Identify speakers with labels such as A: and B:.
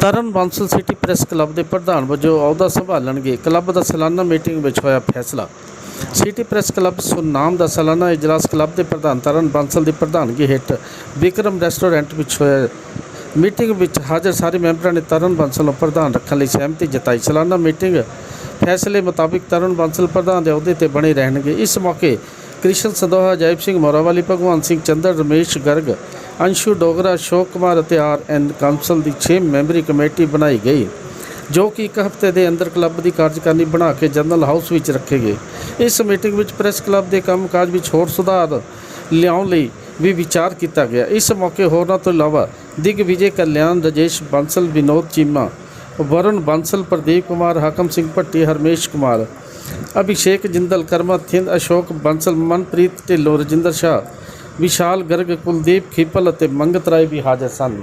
A: Taran Bansal city press club ਦੇ ਪ੍ਰਧਾਨ ਵਜੋਂ ਅਹੁਦਾ ਸੰਭਾਲਣਗੇ। ਕਲੱਬ ਦਾ ਸਾਲਾਨਾ ਮੀਟਿੰਗ ਵਿੱਚ ਹੋਇਆ ਫੈਸਲਾ। ਸਿਟੀ ਪ੍ਰੈਸ ਕਲੱਬ ਸੁਨਾਮ ਦਾ ਸਾਲਾਨਾ ਇਜਲਾਸ ਕਲੱਬ ਦੇ ਪ੍ਰਧਾਨ ਤਰਨ ਬਾਂਸਲ ਦੀ ਪ੍ਰਧਾਨਗੀ ਹੇਠ ਵਿਕਰਮ ਰੈਸਟੋਰੈਂਟ ਵਿੱਚ ਹੋਇਆ। ਮੀਟਿੰਗ ਵਿੱਚ ਹਾਜ਼ਰ ਸਾਰੇ ਮੈਂਬਰਾਂ ਨੇ ਤਰਨ ਬਾਂਸਲ ਨੂੰ ਪ੍ਰਧਾਨ ਰੱਖਣ ਲਈ ਸਹਿਮਤੀ ਜਤਾਈ। ਸਾਲਾਨਾ ਮੀਟਿੰਗ ਫੈਸਲੇ ਮੁਤਾਬਿਕ ਤਰਨ ਬਾਂਸਲ ਪ੍ਰਧਾਨ ਦੇ ਅਹੁਦੇ ਤੇ ਬਣੇ ਰਹਿਣਗੇ। ਇਸ ਮੌਕੇ ਕ੍ਰਿਸ਼ਨ ਸੰਦੋਹਾ, ਜੈਬ ਸਿੰਘ ਮੋਰਾਵਾਲੀ, ਭਗਵਾਨ ਸਿੰਘ ਚੰਦਰ, ਰਮੇਸ਼ ਗਰਗ ਅੰਸ਼ੂ ਡੋਗਰਾ, ਅਸ਼ੋਕ ਕੁਮਾਰ ਅਤੇ ਆਰ ਐਨ ਕਾਉਂਸਲ ਦੀ 6 ਮੈਂਬਰੀ ਕਮੇਟੀ ਬਣਾਈ ਗਈ, ਜੋ ਕਿ ਇੱਕ ਹਫ਼ਤੇ ਦੇ ਅੰਦਰ ਕਲੱਬ ਦੀ ਕਾਰਜਕਾਰਨੀ ਬਣਾ ਕੇ ਜਨਰਲ ਹਾਊਸ ਵਿੱਚ ਰੱਖੇ ਗਏ ਇਸ ਮੀਟਿੰਗ ਵਿੱਚ ਪ੍ਰੈਸ ਕਲੱਬ ਦੇ ਕੰਮਕਾਜ ਵਿੱਚ ਹੋਰ ਸੁਧਾਰ ਲਿਆਉਣ ਲਈ ਵੀ ਵਿਚਾਰ ਕੀਤਾ ਗਿਆ। ਇਸ ਮੌਕੇ ਹੋਰਨਾਂ ਤੋਂ ਇਲਾਵਾ ਦਿਗ ਵਿਜੇ ਕਲਿਆਣ, ਰਜੇਸ਼ ਬਾਂਸਲ, ਵਿਨੋਦ ਚੀਮਾ, ਵਰੁਣ ਬਾਂਸਲ, ਪ੍ਰਦੀਪ ਕੁਮਾਰ, ਹਾਕਮ ਸਿੰਘ ਭੱਟੀ, ਹਰਮੇਸ਼ ਕੁਮਾਰ, ਅਭਿਸ਼ੇਕ ਜਿੰਦਲ, ਕਰਮਾ ਥਿੰਦ, ਅਸ਼ੋਕ ਬਾਂਸਲ, ਮਨਪ੍ਰੀਤ ਢਿੱਲੋਂ, ਰਜਿੰਦਰ ਸ਼ਾਹ ਵਿਸ਼ਾਲ ਗਰਗ ਕੁਲਦੀਪ ਖੀਪਲ ਅਤੇ ਮੰਗਤ ਰਾਏ ਵੀ ਹਾਜ਼ਰ ਸਨ।